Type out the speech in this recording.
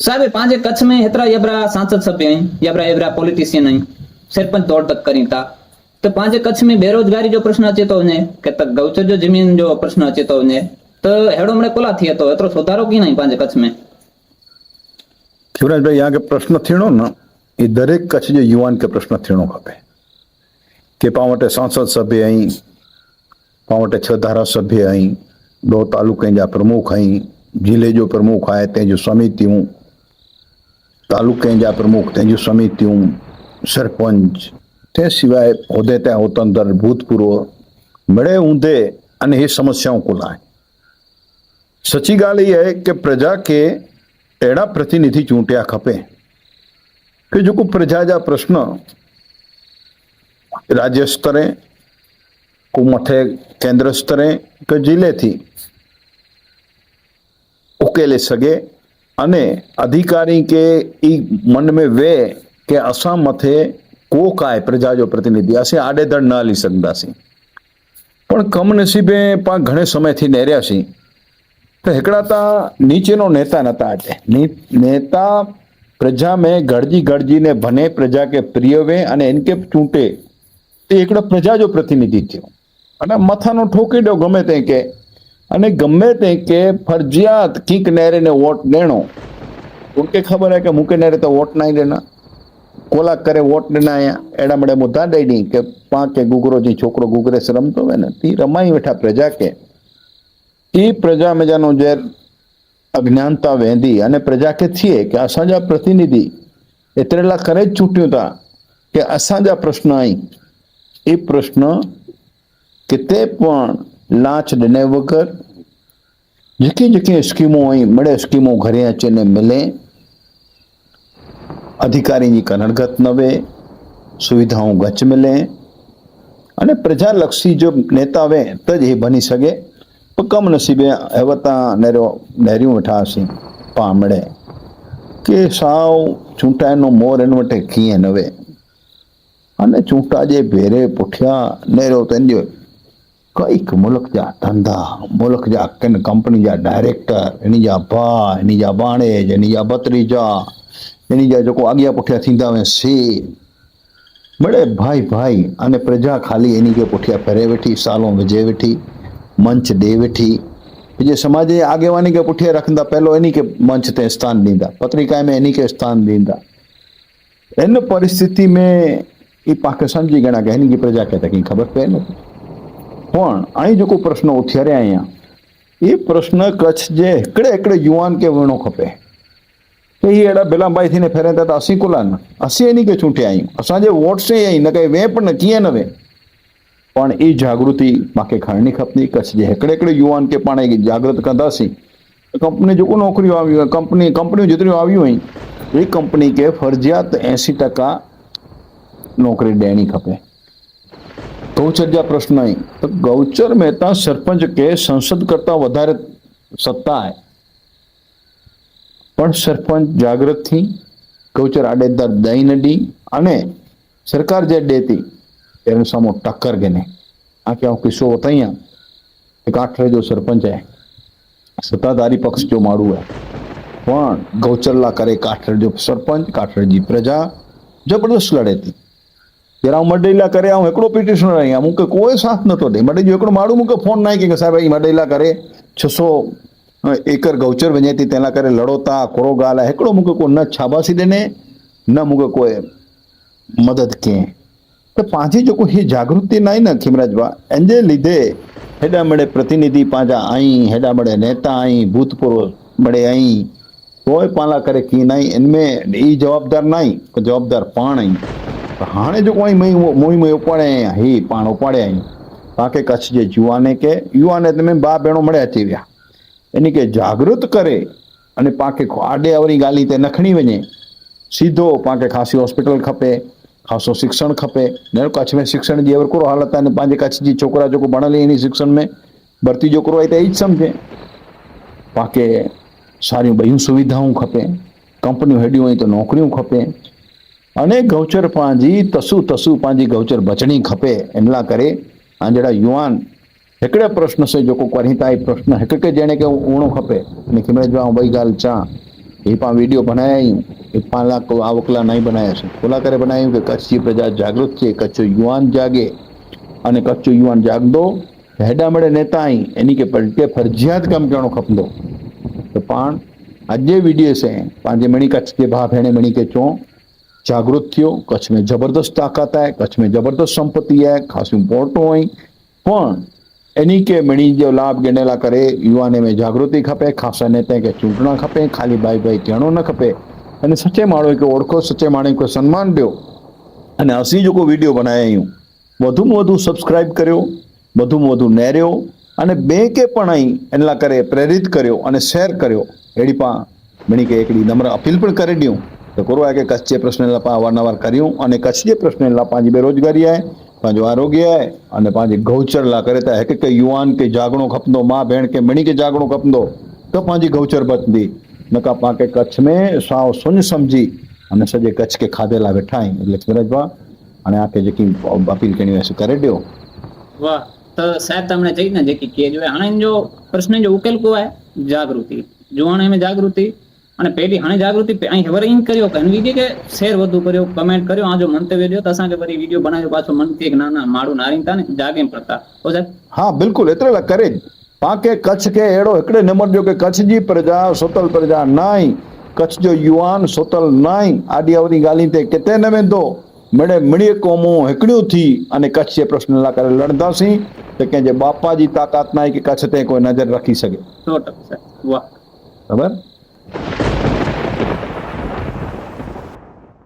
साहब पांच कच्छ में हेतरा यबरा सांसद सभ्य हैं यबरा यबरा पॉलिटिशियन हैं सरपंच दौड़ तक करी था तो पांच कच्छ में बेरोजगारी जो प्रश्न अचे तो ने के तक गौचर जो जमीन जो प्रश्न अचे तो ने तो हेड़ो मने कोला थिए तो एतरो सुधारो की नहीं पांच कच्छ में शिवराज भाई यहाँ के प्रश्न थियणो न ये दरेक कच्छ जो युवान के प्रश्न थियणो खपे के पावटे सांसद सभ्य आई पावटे छह धारा सभ्य आई दो तालुके जा प्रमुख आई जिले जो प्रमुख आए तंहिंजूं समितियूं તાલુકા ઇંજા પ્રમુખ તેજુ સમિતિ હું સરપંચ તે સિવાय હોદ્दे त्या होतांतर भूतपूर्व बड़े ऊंधे અને એ સમસ્યાઓ કો લાય સચી ગાલ એ હે કે પ્રજા કે એડા પ્રતિનિધિ ચૂંટ્યા ખપે. કે જો કોઈ પ્રજા જા પ્રશ્ન રાજ્ય સ્તરે કો મથે કેન્દ્ર સ્તરે કે જિલ્લેથી ઉકેલે સગે અને અધિકારી કે એ મન में वे કે અસા મથે કો કાય પ્રજાજો પ્રતિનિધિ આસે આડેધડ ન લી શકદાસી પણ કમનસીબે પા ઘણે સમયથી નેર્યાસી તો હેકડાતા નીચેનો નેતા નતા એટલે નેતા પ્રજા મેં ગળજી ગળજીને ભને પ્રજા કે પ્રિય વે અને એન કે ચૂંટે. તે એકડો પ્રજા જો પ્રતિનિધિ થયો. અને મથાનો ઠોકી દો ગમે તે કે અને ગમે તે કે ફરજિયાત કીક નહેરે ને વોટ દેણો. ઉનકે ખબર હે કે મુકે નહેરે તો વોટ નહીં દેના? કોલા કરે વોટ દેના અહીંયા? એડા મળે મુદ્દા દઈ નહીં કે પાંચે ગુગરો જે છોકરો ગુગરે રમતો હોય ને તે રમાઈ બેઠા પ્રજા કે. એ પ્રજા મેજાનો ઝેર અજ્ઞાનતા વેંધી અને પ્રજા કે છીએ કે અસાંજા પ્રતિનિધિ એતરેલા કરે જ ચૂંટ્યું હતા કે અસાંજા પ્રશ્ન અહીં એ પ્રશ્ન કે તે પણ લાંચ ડને વગર જેટલી જેટલી સ્કીમો અહીં મળે, સ્કીમો ઘરે અચીને મળે. અધિકારીની કનડગત નવે સુવિધાઓ ગચ મિલે અને પ્રજાલક્ષી જો નેતા વે, તો જ એ બની શકે. પણ કમનસીબે હેવતા નેરો નેર્યું વઠાસી પામડે. કે સાવ ચૂંટાયનો મોર એન વટે કીએ નવે અને ચૂંટા જે ભેરે પૂઠ્યા, નેરો તેન્દ્યો કંઈક મુલક જા ધંધા, મુલક જા કંપની જા ડાયરેક્ટર એની જા ભા, એની જા ભાણેજ એની જા ભત્રીજા, એની જા જોકો આગિયા પુઠિયા થીંदा વે સે મળે ભાઈ ભાઈ, અને પ્રજા ખાલી એની જે પુઠિયા પહેરે વેઠી, સાલો વિજે વેઠી, મંચ દે વેઠી. જે સમાજે આગેવાની કે પુઠિયા રખંદા પહેલો એની કે મંચ તે સ્થાન દીંદા પત્રિકા મેં એની કે સ્થાન દીંદા. એન પરિસ્થિતિ મેં એ પાકે સમજી ગણા કે એની પ્રજા કહેતા, કંઈ ખબર પે નથી પણ અહીં જોકો પ્રશ્ન ઉથ્યારે અહીંયા. એ પ્રશ્ન કચ્છ જે એકડે એકડે યુવાન કે વણો ખપે. તો એ એડા પેલા બાઈ થઈને ફેરતા હતા અસી કુલાન અસી એની કે છૂટે અહીં અસાંજે વોટ છે અહીં ન કઈ વે પણ કીએ ન વે. પણ એ જાગૃતિ માકે ખણની ખપની, કચ્છ જે એકડે એકડે યુવાન કે પણ જાગૃત કંદાસી કંપની જોકો નોકરીઓ આવી કંપની, કંપનીઓ જેટલી આવ્યું અહીં એ કંપની કે ફરજિયાત એંસી ટકા નોકરી દેણી ખપે. ગૌચર્યા પ્રશ્ન તો ગૌચર મહેતા સરપંચ કે સંસદ કરતા વધારે સત્તા હે. પણ સરપંચ જાગૃતથી ગૌચર આડેદાર દહીં નડી અને સરકાર જે દેતી એનું સામો ટક્કર ગને આંખે આવું કિસ્સો અહીંયા એક આઠરે જો સરપંચ હે. સત્તાધારી પક્ષ જો મારું હે. પણ ગૌચરલા કરે કાઠરજો સરપંચ કાઠરજી પ્રજા. જબરદસ્ત લડેતી ત્યારે હું મડેલા કરે હું એકડો પિટિશનર અહીંયા હું કે કોઈ સાથ નહોતો દે. માટે એકડો મારું મૂકે, ફોન નાખી કે સાહેબ, અહીં મડેલા કરે, છસો એકર ગૌચર વંજાતી તેના કરે, લડોતા કોરો ગાલા એકડો મૂકે, કોઈ ન છાબાસી દેને, ન મૂકે કોઈ મદદ કે. તો પાંચી જો કોઈ જાગૃતિ નહીં ને ખીમરાજભા એને લીધે હેડા મળે પ્રતિનિધિ પાંજા અહીં હેડા મળે નેતા અહીં ભૂતપૂર્વ મળે અહીં કોઈ પાલા કરે કી નહીં એનમે એ જવાબદાર નહીં જવાબદાર પણ અહીં जवाबदार पाण आहीं पर हाणे जेको आई मई मुई मुई उपाड़े आहियां ही पाण उपाड़े आहियूं तव्हांखे कच्छ जे युवाने खे युवाने में भाउ भेणो મળે अची विया इन खे जागृत करे અને પાકે આડે અવરી ॻाल्हि ते न खणी वञे सीधो पाके ख़ासी हॉस्पिटल खपे ख़ासो शिक्षण खपे न कच्छ में शिक्षण जी अवर कहिड़ो हालत आहे न पंहिंजे कच्छ जी छोकिरा जेको पढ़ियल आहिनि शिक्षण में भर्ती जो करो आहे त ई सम्झे पाके सारियूं ॿियूं सुविधाऊं खपे कंपनियूं हेॾियूं आहिनि त नौकिरियूं खपे અને ગૌચર પાંજી તસુ તસુ પાંજી ગૌચર બચણી ખપે એમલા કરે આ જરા યુવાન હેકડે પ્રશ્ન છે જોકો કરહીતા એ પ્રશ્ન હેકડે જેણે કે ઊણો ખપે. ને ખીમરે જવા ભાઈ ગાલ ચા, એ પા વીડિયો બનાવ્યા. એ પાલા આવકલા નહીં બનાવ્યા છે. ખુલા કરે બનાવ્યું કે કચ્છી પ્રજા જાગૃત છે, કચ્છો યુવાન જાગે. અને કચ્છો યુવાન જાગદો હેડા મળે નેતા એની કે પલટે ફરજિયાત કામ જાણો ખપદો તો પણ આજે વીડિયો છે, પાંજે મણી કચ્છ કે ભા ભેણે મણી કે ચો जागरूक थियो कच्छ में ज़बरदस्त ताक़त आहे कच्छ में ज़बरदस्त संपत्ति आहे ख़ासियूं पोर्टूं आहिनि पण इन खे मिणी जो लाभ ॾियण लाइ करे युवाने में जागृति खपे ख़ासि नेता खे चूंडणु खपे खाली भाई भाई थियणो न खपे अने सचे माण्हूअ खे ओड़खो सचे माण्हूअ खे सन्मान ॾियो अने असीं जेको वीडियो बनाया आहियूं वधू में वधू सब्सक्राइब करियो वधू में वधू नहिरियो अने ॿिए खे पण ई इन लाइ करे प्रेरित करियो अने शेयर करियो अहिड़ी पाण मिणी खे हिकिड़ी नम्र अपील पिणु करे ॾियूं તો કોરવાએ કે કચ્છે પ્રશ્ન લપા અવારનવાર કર્યું અને કચ્છે પ્રશ્ન લપા પાંજી બેરોજગારી આય પાંજો આરોગ્ય આય અને પાંજી ગૌચર લા કરે તા. કે યુવાન કે જાગણો ખપંદો માં ભેણ કે મણી કે જાગણો ખપંદો તો પાંજી ગૌચર બતંદી નકા પાકે કચ્છ में સાવ સુન સમજી અને સજે કચ્છ કે ખાધેલા બેઠા એટલે મિરાજભા અને આ કે જેકી અપીલ કેણી હશે કરે ડ્યો વાહ, તો સાહેબ તમને જઈને જેકી કે જો હણે જો પ્રશ્ન જો ઉકેલ કોવાય જાગૃતિ. જો હણે મેં જાગૃતિ અને પહેલી હાણે જાગૃતિ અહીં વર ઇન કર્યો કે અનવી કે શેર વધુ કર્યો? કમેન્ટ કર્યો? આ જો મંતવ્ય દો તસાં કે વરી વિડિયો બનાવ્યો. પાછો મનથી એક નાના માડું નારીતા ને જાગે એમ પડતા હો સાહેબ? હા બિલકુલ. એટલે કરે જ. પાકે કચ્છ કે એડો એકડે નંબર જો કે કચ્છજી પ્રજા સોતલ પ્રજા નહીં કચ્છ જો યુવાન સોતલ નહીં આડિયાવરી ગાલી તે કેતે નમે દો મળે મળીએ કોમો હેકડ્યું થી અને કચ્છ જે પ્રશ્ન કરે લડતાસી તો કે જે બાપાજી તાકાત નહીં કે કચ્છ તે કોઈ નજર રાખી શકે. સો ટકા વાહ. ખબર